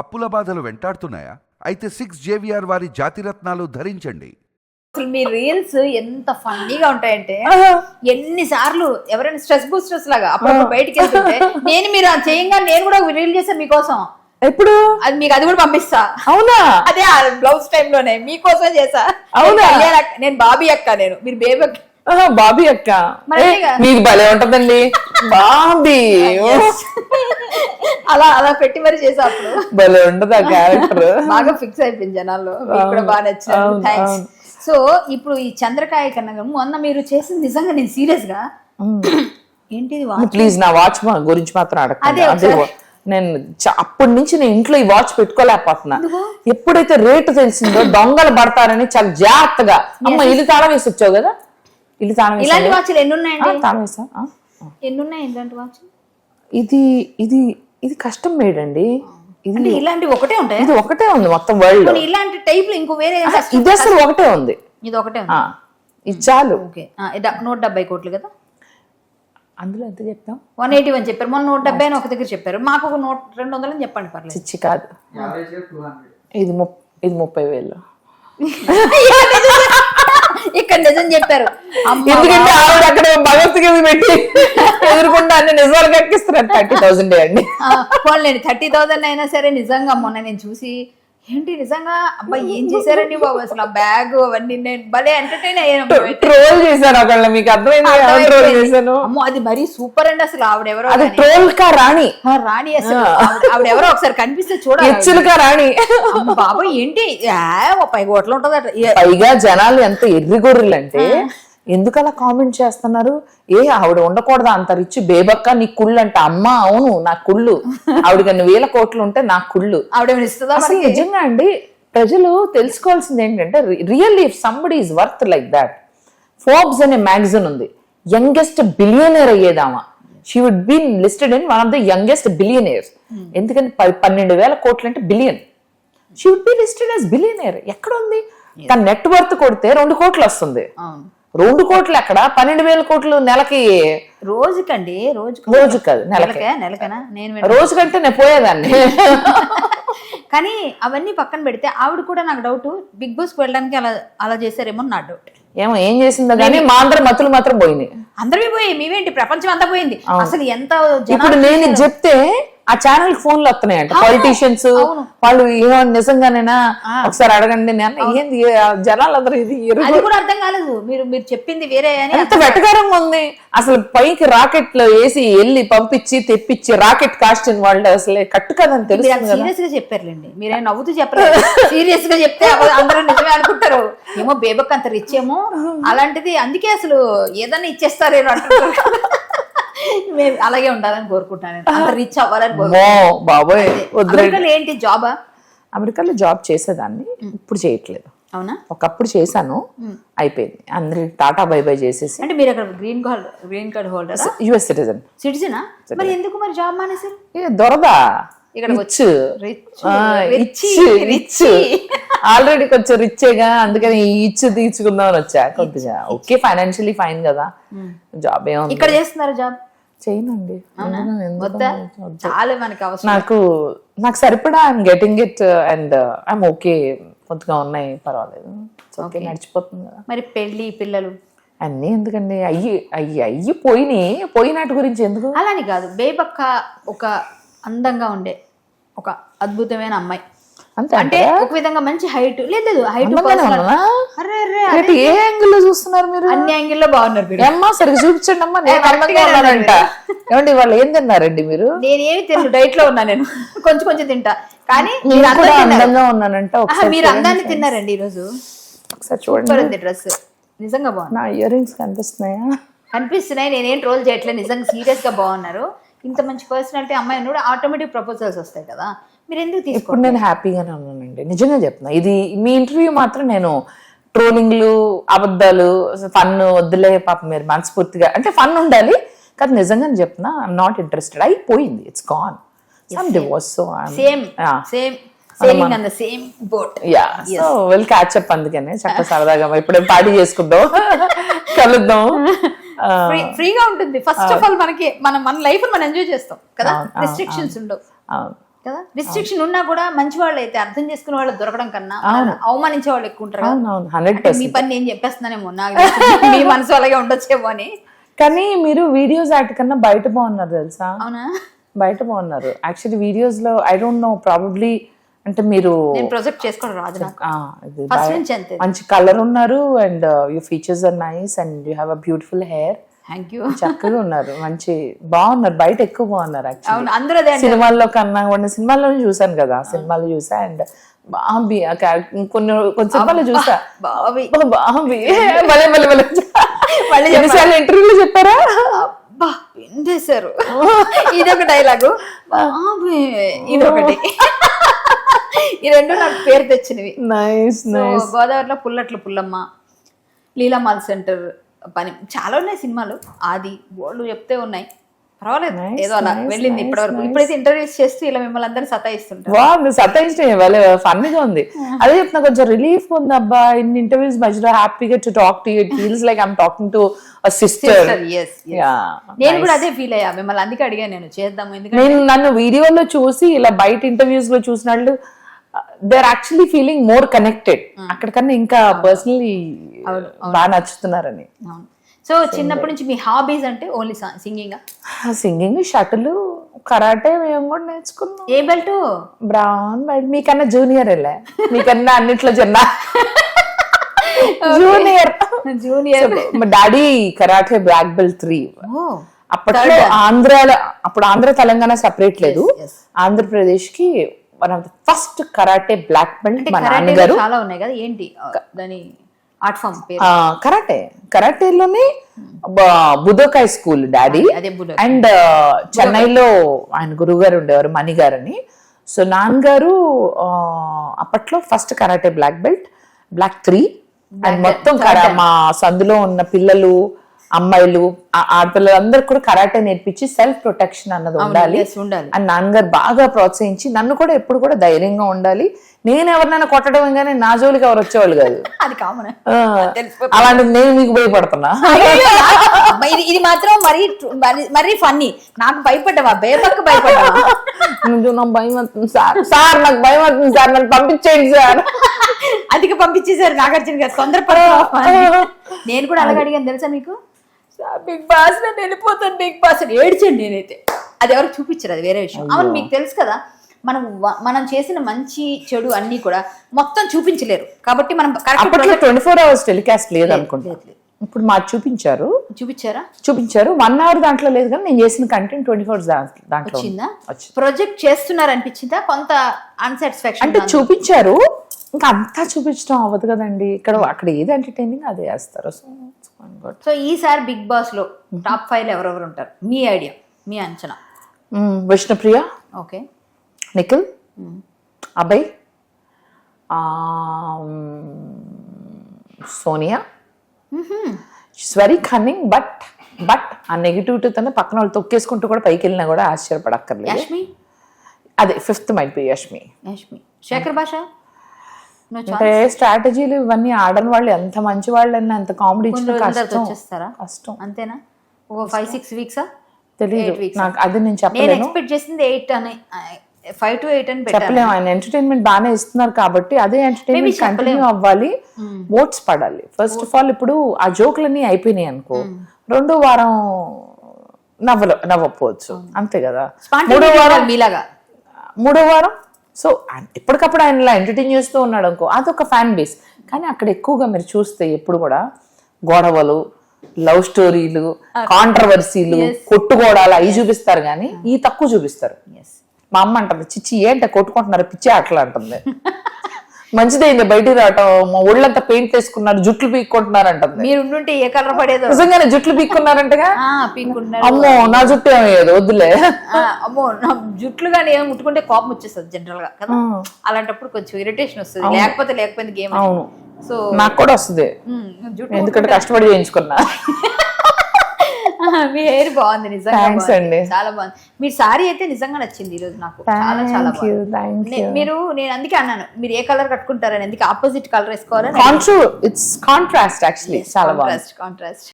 అప్పుల బాధలు వెంటాడుతున్నాయా? అయితే సిక్స్ జేవిఆర్ వారి జాతిరత్నాలు ధరించండి. అసలు మీ రీల్స్ ఎంత ఫన్నీగా ఉంటాయంటే ఎన్నిసార్లు ఎవరైనా స్ట్రెస్ బూస్టర్స్ లాగా అప్పుడప్పుడు బయటికి వెళ్తుంటే నేను మీరు అది చేయంగా నేను కూడా రీల్ చేశాను మీకోసం. ఎప్పుడు? అది మీకు అది కూడా పంపిస్తా. అవునా? అదే బ్లౌజ్ టైం లోనే మీకోసం చేసా అవునా? నేను బాబీ అక్క నేను. మీరు బేబీ అక్క. బాబీ అక్క. మీకు భలే ఉంటదండి. బాబీ. అలా అలా పెట్టి మరి చేసా భలే ఉండదు ఆ క్యారెక్టర్. బాగా ఫిక్స్ అయిపోయింది జనాల్లో. కూడా బాగా నచ్చింది థ్యాంక్స్. సో ఇప్పుడు ఈ చంద్రకాయ కన్నా మొన్న మీరు చేసింది నిజంగా నేను సీరియస్గా? ఏంటిది ప్లీజ్ నా వాచ్ గురించి మాత్రం అడగండి అదే. నేను అప్పటి నుంచి నేను ఇంట్లో ఈ వాచ్ పెట్టుకోలేకపోతున్నా. ఎప్పుడైతే రేటు తెలిసిందో దొంగలు పడతారని చాలా జాగ్రత్తగా. అమ్మ ఇల్లు తాళం వేసి వచ్చావు కదా? ఇల్లు తాళం ఇలాంటి వాచ్లు ఎన్ని ఉన్నాయండి తాళం వేసా? ఎన్ని ఉన్నాయి ఇలాంటి వాచ్ ఇది ఇది ఇది కస్టమ్ మేడ్ అండి. ఇది అంటే ఇలాంటివి ఒకటే ఉంటాయి? ఇది ఒకటే ఉంది మొత్తం వరల్డ్. ఇలాంటి టైప్లో ఇంకో వేరే ఇది అసలు ఒకటే ఉంది. ఇది ఒకటే ఆ, ఇది చాలు. ఓకే. నూట డెబ్బై కోట్లు కదా? అందులో ఎంత చెప్తాం? వన్ ఎయిటీ వన్ చెప్పారు. మొన్న నూట డెబ్బై అని ఒక దగ్గర చెప్పారు. మాకు ఒక నూట రెండు వందలు అని చెప్పండి పర్లేదు. చిచ్చి కాదు. ఇది ముప్ ఇది ముప్పై వేలు. ఇక్కడ నిజం చెప్పారు. ఎందుకంటే ఆవిడ అక్కడ భగవద్గీత పెట్టి ఎదురుకుండా అన్ని నిజాలు కక్కిస్తున్నారు. థర్టీ థౌసండ్ అండి. పోన్లేండి. థర్టీ థౌసండ్ అయినా సరే నిజంగా మొన్న నేను చూసి ఏంటి నిజంగా? అబ్బాయి ఏం చేశారండి బాబు? అసలు ఆ బ్యాగ్ అవన్నీ నేను భలే ఎంటర్టైన్ అయ్యాను ట్రోల్ చేశాను ఒకళ్ళ మీకు అర్థమైంది ట్రోల్ చేశాను? అమ్మో అది మరీ సూపర్ అండి అసలు. ఆవిడెవరో అది గాని. ట్రోల్ కా రాణి? రాణి అసలు. ఆవిడ- ఆవిడెవరో ఒకసారి కనిపిస్తే చూడాలి. కా రాణి? బాబాయ్ ఏంటి? పై కోట్లు ఉంటదట. పైగా జనాలు ఎంత ఎర్రిగొర్రెలు అంటే ఎందుకు అలా కామెంట్ చేస్తున్నారు? ఏ ఆవిడ ఉండకూడదా? అంత రిచ్ బేబక్క నీ కుళ్ళు అంట అమ్మ అవును నా కుళ్ళు. ఆవిడకి వేల కోట్లు ఉంటే నా కుళ్ళు. మనకి? నిజంగా అండి ప్రజలు తెలుసుకోవాల్సింది ఏంటంటే really if somebody is worth like that Forbes అనే మ్యాగజైన్ ఉంది. Youngest billionaire అయ్యేదామా. She would be listed in one of the youngest billionaires ఎందుకంటే పన్నెండు వేల కోట్లు అంటే billion she would be listed as billionaire ఎక్కడ ఉంది? తన నెట్ వర్త్ కొడితే రెండు కోట్లు వస్తుంది. రెండు కోట్లు ఎక్కడ? పన్నెండు వేల కోట్లు నెలకి రోజుకండి రోజుకు రోజు కాదు నెలకి. నెలకే నెలకేనా? నేను విన్నా. రోజు కంటే నేను పోయేదాన్ని. కానీ అవన్నీ పక్కన పెడితే ఆవిడ కూడా నాకు డౌట్ బిగ్ బాస్ వెళ్ళడానికి అలా అలా చేశారేమో నా డౌట్. ఏమో ఏం చేసిందో కానీ మా అందరి మతులు మాత్రం పోయినాయి. అందరివి పోయి మీవేంటి ప్రపంచం అంతా పోయింది. అసలు ఎంత ఇప్పుడు నేను చెప్తే ఆ ఛానల్ ఫోన్లు వస్తున్నాయంట. పొలిటీషియన్స్ వాళ్ళు ఏమో నిజంగానేనా? ఒకసారి అడగండి నేను. ఏంది ఆ జనాలందరూ ఇది అది కూడా అర్థం కాలేదు. మీరు మీరు చెప్పింది వేరే అని ఎంత వెటకారంగా ఉంది. అసలు పైకి రాకెట్లో వేసి వెళ్ళి పంపించి తెప్పించి రాకెట్ కాస్టింగ్ వాళ్ళు అసలు కట్టు కదని కదా. సీరియస్గా చెప్పారులేండి. మీరేం నవ్వుతూ చెప్పలేదు. సీరియస్గా చెప్తే అందరూ నిజమే అనుకుంటారు. ఏమో బేబక్ అంత రిచ్ ఏమో. అలాంటిది అందుకే అసలు ఏదన్నా ఇచ్చేస్తారేమో అంటున్నారు. మేము అలాగే ఉండాలని కోరుకుంటున్నాను. అంత రిచ్ అవ్వాలని బాబోయ్ అమెరికాలో ఏంటి జాబా? అమెరికాలో జాబ్ చేసేదాన్ని ఇప్పుడు చేయట్లేదు. అవునా? ఒకప్పుడు చేశాను అయిపోయింది. అందరి టాటా బై బై చేసేసి. అంటే మీరు అక్కడ green card green card holder US citizen సిటిజనా మరి ఎందుకు మరి జాబ్ మానేశారు? ఏ దొరదా? ఇక్కడికి రిచ్ రిచ్ రిచ్ ఆల్రెడీ కొంచెం రిచ్గా అందుకని ఇచ్చు తీర్చుకుందామని వచ్చా. కొద్దిగా ఓకే ఫైనాన్షియలీ ఫైన్ కదా. జాబ్ ఏముంది? ఇక్కడ చేస్తున్నారు జాబ్? చేయనండి. చాలా మనకి అవసరం. నాకు నాకు సరిపడా I'm getting it and I'm okay కొద్దిగా ఉన్నాయి పర్వాలేదు. ఓకే నడిచిపోతుంది కదా. మరి పెళ్ళి పిల్లలు? అన్నీ ఎందుకండి? అయ్యి అయ్యి అయ్యి పోయినాయి. పోయినట్టు గురించి ఎందుకు? అలాని కాదు. బేబక్క ఒక అందంగా ఉండే. ఒక అద్భుతమైన అమ్మాయి. అంటే ఒక విధంగా మంచి హైట్ లేదు హైట్? అరే. ఏ యాంగిల్లో చూస్తున్నారు మీరు? అన్ని యాంగిల్లో బాగున్నారు మీరు. ఏమ్మా సరిగ్గా చూపించండి అమ్మా నేను అందంగా ఉన్నానంట. ఏమండి వాళ్ళు ఏం తిన్నారండి మీరు? నేనేమి తెలుసు డైట్లో ఉన్నా నేను. కొంచెం కొంచెం తింటా. కానీ నేను మీరు. అందంగా ఉన్నానంట. మీరు అందాన్ని తిన్నారండి ఈరోజు. ఒకసారి చూడండి. డ్రెస్. నిజంగా బాగుంది. నా ఇయర్ రింగ్స్ కనిపిస్తున్నాయా? కనిపిస్తున్నాయి నేనేం ట్రోల్ చేయట్లేదు. నిజంగా సీరియస్గా బాగున్నారు. ఇంత మంచి పర్సనాలిటీ అమ్మాయి కూడా ఆటోమేటిక్ ప్రపోజల్స్ వస్తాయి కదా. మీరు ఎందుకు ఇప్పుడు నేను హ్యాపీగానే ఉన్నానండి. నిజంగా చెప్తున్నా. ఇది మీ ఇంటర్వ్యూ మాత్రం నేను ట్రోలింగ్లు అబద్ధాలు ఫన్ వద్దులే పాప మీరు మనస్ఫూర్తిగా అంటే ఫన్ ఉండాలి. కానీ నిజంగానే చెప్తున్నా ఐఎమ్ నాట్ ఇంట్రెస్టెడ్ అయిపోయింది. It's gone some divorce so same same same boat yeah so well catch up అందుకనే. చక్కగా సరదాగా ఇప్పుడే పార్టీ చేసుకుందాం. కలుద్దాం. ఫ్రీగా ఉంటుంది. ఫస్ట్ ఆఫ్ ఆల్ మనకి మన మన లైఫ్ మనం ఎంజాయ్ చేస్తాం కదా? రిస్ట్రిక్షన్స్ ఉండవు. కదా? రిస్ట్రిక్షన్ ఉన్నా కూడా మంచి వాళ్ళు అయితే అర్థం చేసుకునే వాళ్ళు దొరకడం కన్నా అవమానించే వాళ్ళు ఎక్కువ ఉంటారు మీ పని నేను చెప్పేస్తున్నానేమో నాకు మీ మనసు అలాగే ఉండొచ్చేమో అని. కానీ మీరు వీడియోస్ వాటి కన్నా బయట బాగున్నారు తెలుసా? అవునా? బయట బాగున్నారు. యాక్చువల్లీ వీడియోస్లో ఐ డోంట్ నో ప్రాబబ్లీ అంటే మీరు ప్రొజెక్ట్ చేసుకోవడం రాదు మంచి కలర్ ఉన్నారు and you features are nice and you have a beautiful hair thank you చక్కగా ఉన్నారు. మంచి బాగున్నారు. బయట ఎక్కువ బాగున్నారు యాక్చువల్లీ అవును అందరూ అదే అంటారు. సినిమాల్లో కన్నా కూడా సినిమాల్లోనే చూసాను కదా. సినిమాలో చూసా అండ్ బాబీ కొన్ని కొన్ని సినిమాల్లో చూసా. బావి బాబీ. భలే భలే భలే మళ్ళీ ఎన్నిసార్లు ఇంటర్వ్యూలో చెప్పారా? అబ్బా పిండేశారు ఇదొక డైలాగు. బాబే. ఇదొకటి. ఈ రెండు నాకు పేరు తెచ్చినవి. నైస్ సో గోదావరిలో పుల్లట్ల పుల్లమ్మ లీలామాల్ సెంటర్ పని చాలా ఉన్నాయి సినిమాలు. ఆది బోళ్ళు చెప్తే ఉన్నాయి. పర్వాలేదు. ఏదో అలా వెళ్ళింది ఇప్పటివరకు. ఇప్పుడైతే ఇంటర్వ్యూస్ చేస్తూ ఇలా మిమ్మల్ని అందరినీ సతాయిస్తుంటారు. మీరు సతాయించడం ఫన్నీగా ఉంది. అదే చెప్తున్నా కొంచెం రిలీఫ్ ఉంది అబ్బా. ఇన్ని ఇంటర్వ్యూస్ మధ్యలో హ్యాపీగా to talk to it feels like I'm talking to sister నేను కూడా అదే ఫీల్ అయ్యా. మిమ్మల్ని అందుకే అడిగాను నేను. చేద్దాము. ఎందుకంటే నేను నన్ను వీడియోలో చూసి ఇలా బయట ఇంటర్వ్యూస్లో చూసినట్లు they are actually feeling more connected అక్కడికన్నా ఇంకా పర్సనలీ బాగా నచ్చుతున్నారని. సో చిన్నప్పటి నుంచి మీ హాబీస్ అంటే only singing singing shuttle karate మేము కూడా నేర్చుకున్నాం. ఏ బెల్ట్ బ్రౌన్ బెల్ట్ మీకన్నా జూనియర్ వెళ్ళా మీకన్నా అన్నిట్లో చిన్న junior junior daddy karate black belt three అప్పట్లో ఆంధ్రాలో అప్పుడు ఆంధ్ర తెలంగాణ సెపరేట్ లేదు. ఆంధ్రప్రదేశ్కి one of the first karate black belt మా కరాటే నాన్నగారు. చాలా ఉన్నాయి కదా ఏంటి దాని ఆర్ట్ ఫామ్ కరాటే. కరాటేలోనే బుదోకాయ్ స్కూల్ డాడీ అండ్ చెన్నైలో ఆయన గురువు గారు ఉండేవారు మణి గారు అని సో నాన్నగారు అప్పట్లో first karate black belt black three. And మొత్తం మా సందులో ఉన్న పిల్లలు అమ్మాయిలు ఆ- ఆడపిల్లలు అందరికి కూడా కరాటే నేర్పించి సెల్ఫ్ ప్రొటెక్షన్ అన్నది ఉండాలి. అండ్ నాన్నగారు బాగా ప్రోత్సహించి నన్ను కూడా ఎప్పుడు కూడా ధైర్యంగా ఉండాలి. నేను ఎవరినైనా కొట్టడం కానీ నా జోలికి ఎవరు వచ్చేవాళ్ళు కాదు. అది కామన్ అలాంటిది నేను మీకు భయపడుతున్నా. ఇది మాత్రం మరీ మరీ- ఫన్నీ నాకు భయపడ్డావా? బేబక్ భయపడ్డావా? నాకు భయం అవుతుంది సార్. సార్ నాకు భయం అవుతుంది సార్. నన్ను పంపించేయండి సార్. అదికి పంపించేశారు నాగార్జున గారు. తొందరపడ నేను కూడా అలాగే అడిగాను తెలుసా మీకు? బిగ్ బాస్ నేను వెళ్ళిపోతాను బిగ్ బాస్ అని ఏడ్చాను నేనైతే. అది ఎవరికి చూపించారు అది వేరే విషయం. అవును మీకు తెలుసు కదా మనం వ- మనం చేసిన మంచి చెడు అన్ని కూడా మొత్తం చూపించలేరు. కాబట్టి మనం అప్పట్లో ట్వంటీ ఫోర్ అవర్స్ టెలికాస్ట్ లేదు అనుకుంటా ఇప్పుడు మా చూపించారు. చూపించారా? చూపించారు. వన్ అవర్ దాంట్లో లేదు కానీ నేను చేసిన కంటెంట్ ట్వంటీ ఫోర్ దాంట్లో ఉంది. వచ్చిందా? వచ్చింది. ప్రొజెక్ట్ చేస్తున్నారు అనిపించిందా కొంత అన్సాటిస్ఫాక్షన్ అంటే చూపించారు. ఇంకా అంతా చూపించడం అవ్వదు కదండి. ఇక్కడ అక్కడ ఏది ఎంటర్టైనింగ్ అదే వేస్తారు. సో సో ఈసారి బిగ్ బాస్లో టాప్ ఫైవ్ ఎవరెవరు ఉంటారు? మీ ఐడియా మీ అంచనా. Vishnupriya okay. Nikhil Abhay Sonia. It's very cunning but but ఆ నెగిటివిటీ తోనే పక్కన వాళ్ళు తొక్కేసుకుంటూ కూడా పైకి వెళ్ళినా కూడా ఆశ్చర్యపడక్కర్లేదు. యష్మి? అదే fifth might be Yashmi. Yashmi. Shekhar Basha. అంటే స్ట్రాటజీలు ఇవన్నీ ఆడని వాళ్ళు ఎంత మంచి వాళ్ళు అన్న ఎంత కామెడీ ఇచ్చిన కష్టం. కష్టం. అంతేనా? ఒక ఫైవ్ సిక్స్ వీక్సా తెలియదు. నాకు అది నేను చెప్పలేను. ఎక్స్పెక్ట్ చేసింది ఎయిట్ అని ఫైవ్ టు ఎయిట్ అని చెప్పలేము. ఆయన ఎంటర్టైన్మెంట్ బాగానే ఇస్తున్నారు కాబట్టి అదే ఎంటర్టైన్మెంట్. కంటిన్యూ అవ్వాలి. ఓట్స్ పడాలి. ఫస్ట్ ఆఫ్ ఆల్ ఇప్పుడు ఆ జోకులన్నీ అయిపోయినాయి అనుకో. రెండో వారం నవ్వల నవ్వకపోవచ్చు. అంతే కదా. మూడో వారం మీలాగా. మూడో వారం సో ఎప్పటికప్పుడు ఆయన ఇలా ఎంటర్టైన్ చేస్తూ ఉన్నాడు అనుకో అదొక ఫ్యాన్ బేస్. కానీ అక్కడ ఎక్కువగా మీరు చూస్తే ఎప్పుడు కూడా గొడవలు లవ్ స్టోరీలు కాంట్రవర్సీలు కొట్టుకోవడాలు అవి చూపిస్తారు కానీ ఈ తక్కువ చూపిస్తారు. మా అమ్మ అంటుంది చిచ్చి ఏంట కొట్టుకుంటున్నారు పిచ్చి ఆటలు అంటుంది. మంచిదైంది బయటికి రావటం. మా ఒళ్ళంతా పెయింట్ వేసుకున్నారు జుట్లు పీక్కుంటున్నారు మీరు ఉండుంటే ఏ కలర్ పడేదో. నిజంగానే జుట్లు పీక్కున్నారంటగా ఆ, పీక్కుంటున్నారు. అమ్మో నా జుట్టు ఏమయ్యేది వద్దులే. అమ్మో నా జుట్లు కానీ ఏమో ముట్టుకుంటే కోపం వచ్చేస్తుంది జనరల్గా కదా? అలాంటప్పుడు కొంచెం ఇరిటేషన్ వస్తుంది. లేకపోతే లేకపోతే గేమ్ అవును. సో నాకు కూడా వస్తుంది. జుట్టు ఎందుకంటే కష్టపడి చేయించుకున్నా. మీ హెయిర్ బాగుంది నిజంగా. అండి. చాలా బాగుంది. మీరు సారీ అయితే నిజంగా నచ్చింది ఈ రోజు నాకు. చాలా చాలా బాగుంది. మీరు నేను అందుకే అన్నాను మీరు ఏ కలర్ కట్టుకుంటారని ఎందుకు ఆపోజిట్ కలర్ వేసుకోవాలని. కాంట్రాస్ట్ యాక్చువల్లీ చాలా బాగుంది. కాంట్రాస్ట్